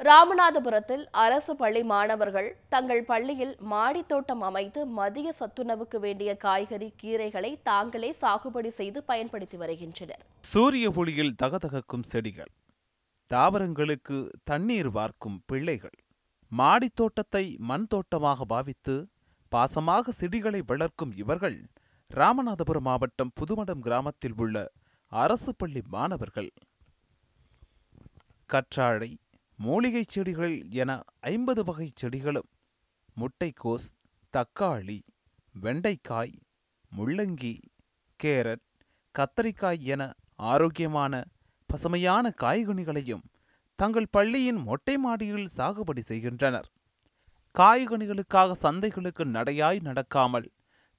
ராமநாதபுரத்தில் அரசு பள்ளி மாணவர்கள் தங்கள் பள்ளியில் மாடித் தோட்டம் அமைத்து மதிய சத்துணவுக்கு வேண்டிய காய்கறி கீரைகளை தாங்களே சாகுபடி செய்து பயன்படுத்தி வருகின்றனர். சூரிய ஒளியில் தகதகக்கும் செடிகள் தாவரங்களுக்கு தண்ணீர் வார்க்கும் பிள்ளைகள் மாடித் தோட்டத்தை மண் தோட்டமாக பாவித்து பாசமாக செடிகளை வளர்க்கும் இவர்கள் ராமநாதபுரம் மாவட்டம் புதுமடம் கிராமத்தில் உள்ள அரசு பள்ளி மாணவர்கள். கற்றாழை மூலிகைச் செடிகள் என ஐம்பது வகை செடிகளும் முட்டைக்கோஸ் தக்காளி வெண்டைக்காய் முள்ளங்கி கேரட் கத்தரிக்காய் என ஆரோக்கியமான பசுமையான காய்கனிகளையும் தங்கள் பள்ளியின் மொட்டை மாடியில் சாகுபடி செய்கின்றனர். காய்கனிகளுக்காக சந்தைகளுக்கு நடையாய் நடக்காமல்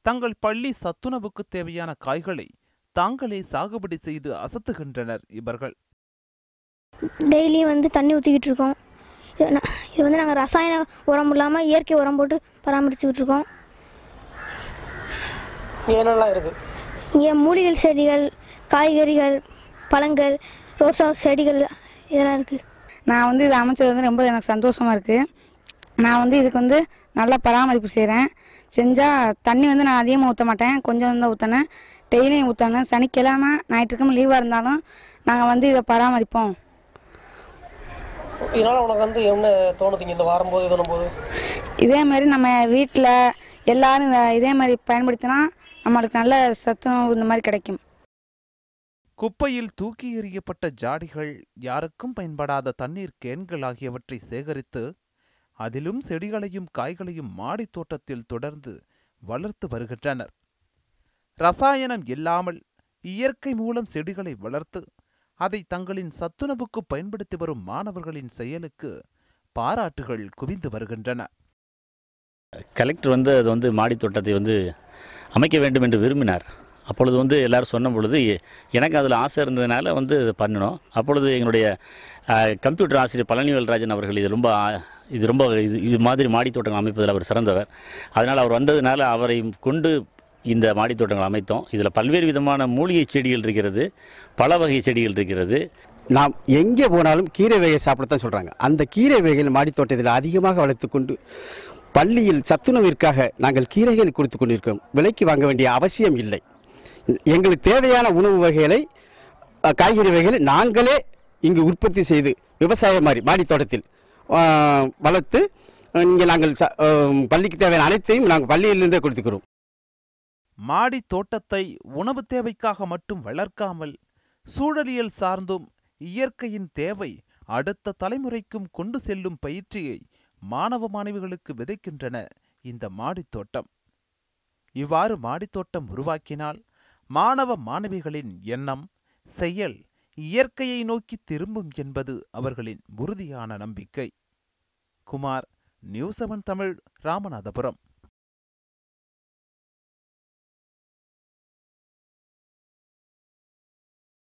தங்கள் பள்ளி சத்துணவுக்கு தேவையான காய்களை தாங்களே சாகுபடி செய்து அசத்துகின்றனர் இவர்கள். டெய்லியும் வந்து தண்ணி ஊற்றிக்கிட்டு இருக்கோம். இது வந்து நாங்கள் ரசாயன உரம் இல்லாமல் இயற்கை உரம் போட்டு பராமரிச்சுக்கிட்டு இருக்கோம். என்னெல்லாம் இருக்குது இங்கே மூலிகை செடிகள் காய்கறிகள் பழங்கள் ரோசா செடிகள் இதெல்லாம் இருக்குது நான் வந்து இது அமைச்சது வந்து ரொம்ப எனக்கு சந்தோஷமாக இருக்குது நான் வந்து இதுக்கு வந்து நல்லா பராமரிப்பு செய்கிறேன் செஞ்சால் தண்ணி வந்து நான் அதிகமாக ஊற்ற மாட்டேன். கொஞ்சம் தான் ஊற்றினேன் டெய்லியும் ஊற்றணும் சனிக்கிழமை ஞாயிற்றுக்கிழமை லீவாக இருந்தாலும் நாங்கள் வந்து இதை பராமரிப்போம். இதனால் உனக்கு வந்து என்ன தோணுதுங்க இந்த வாரம் போது இதனும் போது இதே மாதிரி நம்ம வீட்டில் எல்லாரும் இதை இதே மாதிரி பயன்படுத்தினா நம்மளுக்கு நல்ல சத்துணவு இந்த மாதிரி கிடைக்கும். குப்பையில் தூக்கி எறியப்பட்ட ஜாடிகள் யாருக்கும் பயன்படாத தண்ணீர் கேன்கள் ஆகியவற்றை சேகரித்து அதிலும் செடிகளையும் காய்களையும் மாடித் தோட்டத்தில் தொடர்ந்து வளர்த்து வருகின்றனர். ரசாயனம் இல்லாமல் இயற்கை மூலம் செடிகளை வளர்த்து அதை தங்களின் சத்துணவுக்கு பயன்படுத்தி வரும் மாணவர்களின் செயலுக்கு பாராட்டுகள் குவிந்து வருகின்றன. கலெக்டர் வந்து அது வந்து மாடி தோட்டத்தை வந்து அமைக்க வேண்டும் என்று விரும்பினார். அப்பொழுது வந்து எல்லாரும் சொன்ன பொழுது எனக்கு அதில் ஆசை இருந்ததுனால வந்து இதை பண்ணினோம் அப்பொழுது எங்களுடைய கம்ப்யூட்டர் ஆசிரியர் பழனிவேல்ராஜன் அவர்கள் இது ரொம்ப ஆ- இது ரொம்ப இது இது மாதிரி மாடி தோட்டங்கள் அமைப்பதில் அவர் சிறந்தவர். அதனால் அவர் வந்ததுனால அவரை கொண்டு இந்த மாடித்தோட்டங்கள் அமைத்தோம். இதில் பல்வேறு விதமான மூலிகை செடிகள் இருக்கிறது பல வகை செடிகள் இருக்கிறது. நாம் எங்கே போனாலும் கீரை வகையை சாப்பிடத்தான் சொல்கிறாங்க அந்த கீரை வகைகள் மாடித்தோட்டத்தில் அதிகமாக வளர்த்து கொண்டு பள்ளியில் சத்துணவிற்காக நாங்கள் கீரைகள் கொடுத்து கொண்டிருக்கிறோம். விலைக்கு வாங்க வேண்டிய அவசியம் இல்லை. எங்களுக்கு தேவையான உணவு வகைகளை காய்கறி வகைகளை நாங்களே இங்கு உற்பத்தி செய்து விவசாயம் மாதிரி மாடித்தோட்டத்தில் வளர்த்து இங்கே நாங்கள் ச- பள்ளிக்கு தேவையான அனைத்தையும் நாங்கள் பள்ளியிலிருந்தே கொடுத்துக்கிறோம். மாடி தோட்டத்தை உணவு தேவைக்காக மட்டும் வளர்க்காமல் சூழலியல் சார்ந்தும் இயற்கையின் தேவை அடுத்த தலைமுறைக்கும் கொண்டு செல்லும் பயிற்சியை மாணவ மாணவிகளுக்கு விதைக்கின்றன இந்த மாடித் தோட்டம். இவ்வாறு மாடித் தோட்டம் உருவாக்கினால் மாணவ மாணவிகளின் எண்ணம் செயல் இயற்கையை நோக்கி திரும்பும் என்பது அவர்களின் உறுதியான நம்பிக்கை. Kumar new seven Tamil Ramanathapuram.